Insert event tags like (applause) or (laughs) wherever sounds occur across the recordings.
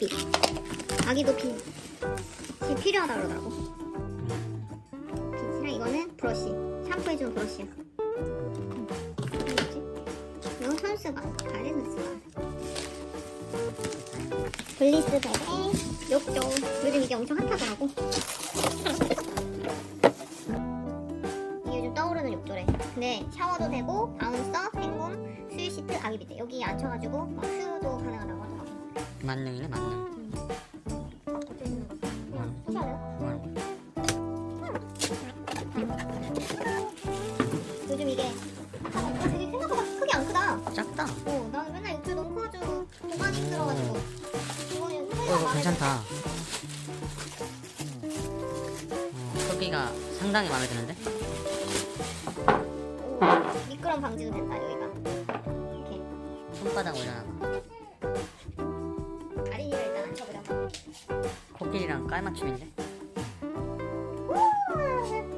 아기빗. 아기도 빗. 빗 필요하다 그러더라고. 빗이랑 이거는 브러쉬. 샴푸해주는 브러쉬야. 뭐지? 이건 선수가. 다른 선수가. 블리스 베레 욕조. 요즘 이게 엄청 핫하더라고. 이게 요즘 떠오르는 욕조래. 근데 샤워도 되고 바운서, 생곰, 수유 시트, 아기 비트 여기 앉혀가지고 막 수유도 가능하다고 하더라고. 만능이네 만능. 그냥 쏘셔요. 응. 요즘 이게 아, 되게 생각보다 크게 안 크다. 작다. 어, 나는 맨날 욕조 너무 커가지고 보관이 힘들어가지고 이거는 어 소리가 마음에 괜찮다. 어, 크기가 상당히 마음에 드는데? 들어. 오, 미끄럼 방지도 된다 여기가. 이렇게 손바닥 올려놔봐. 깔맞춤인데?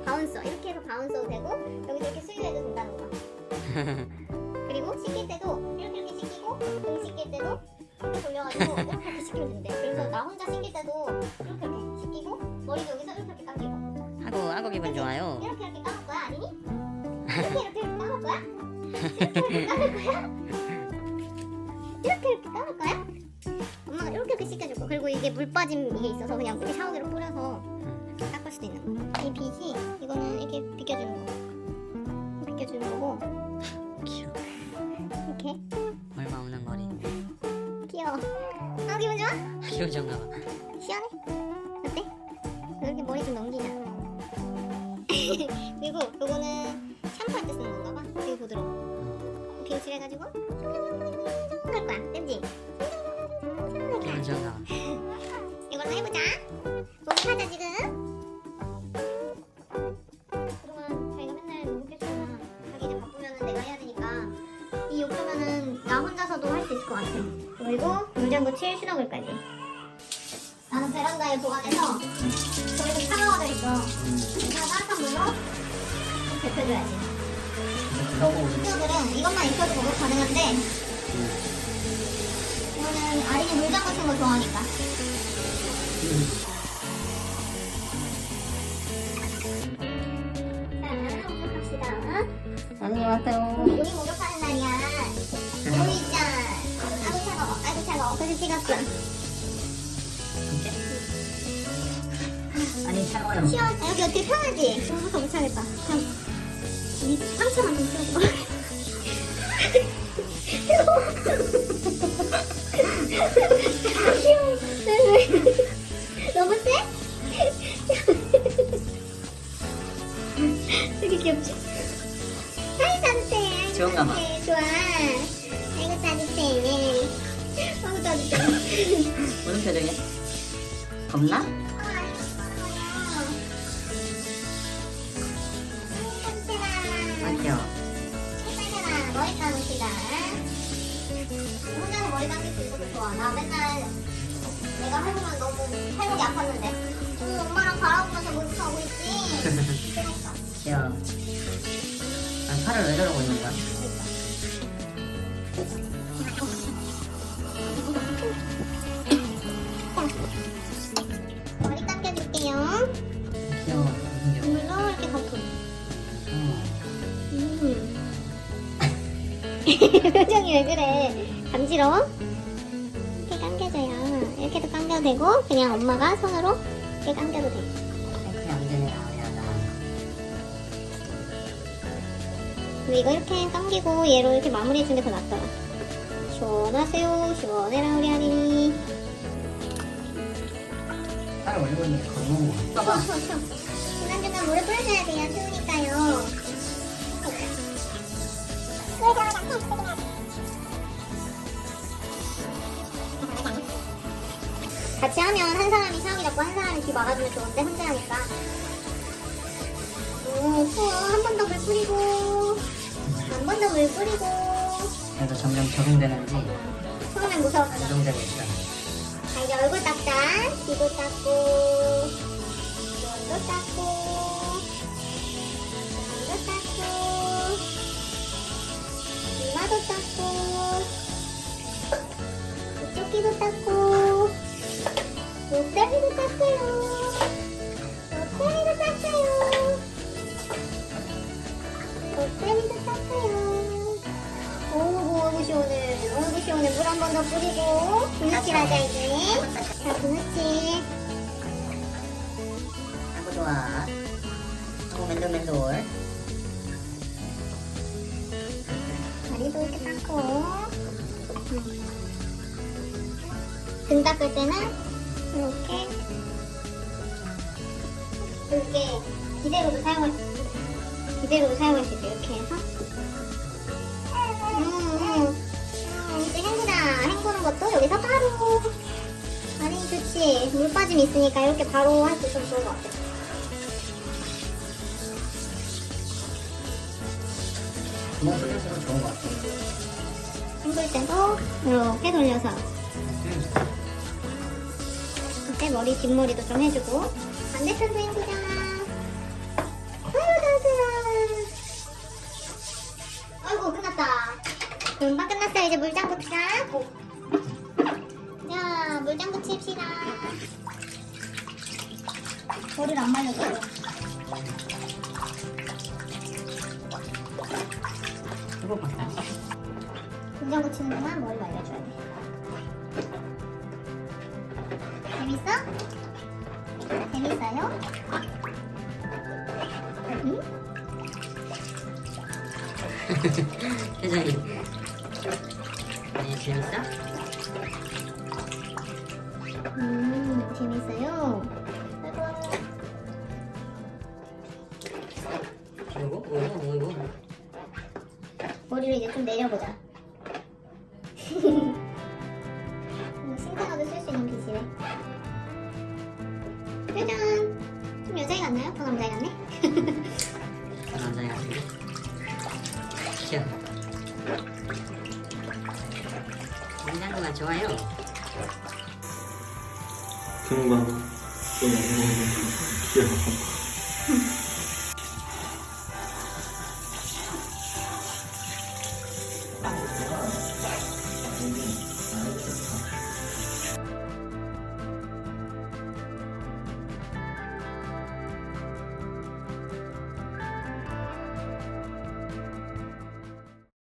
바운서 이렇게 해서 바운서도 되고 여기서 이렇게 수유해도 된다는 거. (laughs) 그리고 씻길 때도 이렇게 이렇게 씻기고 등 씻길 때도 이렇게 돌려가지고 이렇게 (laughs) 이렇게 씻기면 된대. 그래서 나 혼자 씻길 때도 이렇게 이렇게 씻기고 머리도 여기서 이렇게 이렇게 감기고 하고 하고 기분 좋아요. 이렇게 이렇게 감을 거야 아니니? 이렇게 이렇게 감을 거야? 이렇게 이렇게 감을 거야? 이게 물 빠짐 이게 있어서 그냥 이렇게 샤워기로 뿌려서 닦을 수도 있는 거. 이 빗이 이거는 이렇게 비껴주는 거. 비껴주는 거고 귀여워. 이렇게 얼마 없는 머리. 귀여워. 아 기분 좋아? 기분 좋은가 봐. 시원해? 어때? 이렇게 머리 좀 넘기자. (laughs) 그리고 요거는 샴푸할 때 쓰는 건가 봐. 되게 부드러워. 이렇게 칠해가지고 할 거야. 땜지? 봐. 이걸로 해보자. 목욕하자 지금. 그동안 자기가 맨날 목욕했잖아. 자기 이제 바쁘면은 내가 해야 되니까 이 욕조면은 나 혼자서도 할 수 있을 것 같아. 그리고 물장구 칠 수납을까지. 나는 베란다에 보관해서 저기 좀 차가워져 있어. 그래서 따뜻한 물로 데펴줘야지. 친구들은 이것만 입혀도 목욕 가능한데 이거는 아린이 물장구 친거 좋아하니까. 자, 목욕합시다. 안녕하세요. 우리 목욕하는 날이야. 보이자. 아이고 차가워. 아이고 차가워. 그래서 찍었어. 아니 차가워요. 시원. 아, 여기 어떻게 편하지? 정부터 못 차겠다. 참. 이 상처만 좀 치워줘. 겁나? 빨간아 머리 감으시다. 혼자서 머리 감길 수 있어서 좋아. 나 맨날 내가 해보면 너무 팔목이 아팠는데. 응, 엄마랑 갈아보면서 목욕하고 있지. 귀여워. 난 팔을 왜 저러고 있는 거야? (laughs) 표정이 왜 그래? 간지러워? 이렇게 감겨줘요. 이렇게도 감겨도 되고, 그냥 엄마가 손으로 이렇게 감겨도 돼. 그냥 안 되네. 이거 이렇게 감기고 얘로 이렇게 마무리해주는 게 더 낫더라. 시원하세요. 시원해라, 우리 아린이. 있는 게 겁먹는 거. 중간중간 물을 뿌려줘야 돼요. 추우니까요. 같이 하면 한 사람이 샤워기 잡고 한 사람이 귀 막아주면 좋은데 혼자 하니까. 오, 추워. 한번 더 물 뿌리고. 한 번 더 물 뿌리고. 그래도 점점 적응되는지 처음엔 무서웠어. 안정되고 있어. 자, 이제 얼굴 닦자. 귀도 닦고, 눈도 닦고, 귀도 닦고. 이쪽에도 닦고. 목다리도 닦아요. 목다리도 닦아요. 목다리도 닦아요. 오 얼굴 시원해. 얼굴 시원해. 물 한 번 더 뿌리고. 분유칠 하자 이제 자 분유칠 아구 좋아. 어, 아구 맨돌맨돌. 다리도 이렇게 닦고. 음. 등 닦을 때는 이렇게 이렇게 기대로도 사용할 수 있어. 기대로도 사용할 수 있어. 이렇게 해서. 음, 음. 음, 이제 헹구다. 헹구는 것도 여기서 바로. 아니 좋지. 물 빠짐 있으니까 이렇게 바로 할 수 있어서 좋은 것 같아. 헹굴 때도 이렇게 돌려서 음. 이때 머리 뒷머리도 좀 해주고. 반대편도 헹구자. 아유 단순아 아이고 끝났다. 금방 끝났어요. 이제 물장 붙이자. 자 물장 붙입시다. 머리를 안 말려줘 이 동안 머리 말려줘야 돼 재밌어? 재밌어요? 응? (laughs) 표정이. 네, 재밌어? 음, 재밌어요. 아이고, 오이고, 오이고. 머리를 이제 좀 내려보자. 빗이네. 짜잔! 좀 여자애 같나요? 더 남자애 같네? (laughs) 남자애 같은데? 귀여워. 냉장고가 좋아요. 또 먹는 귀여워.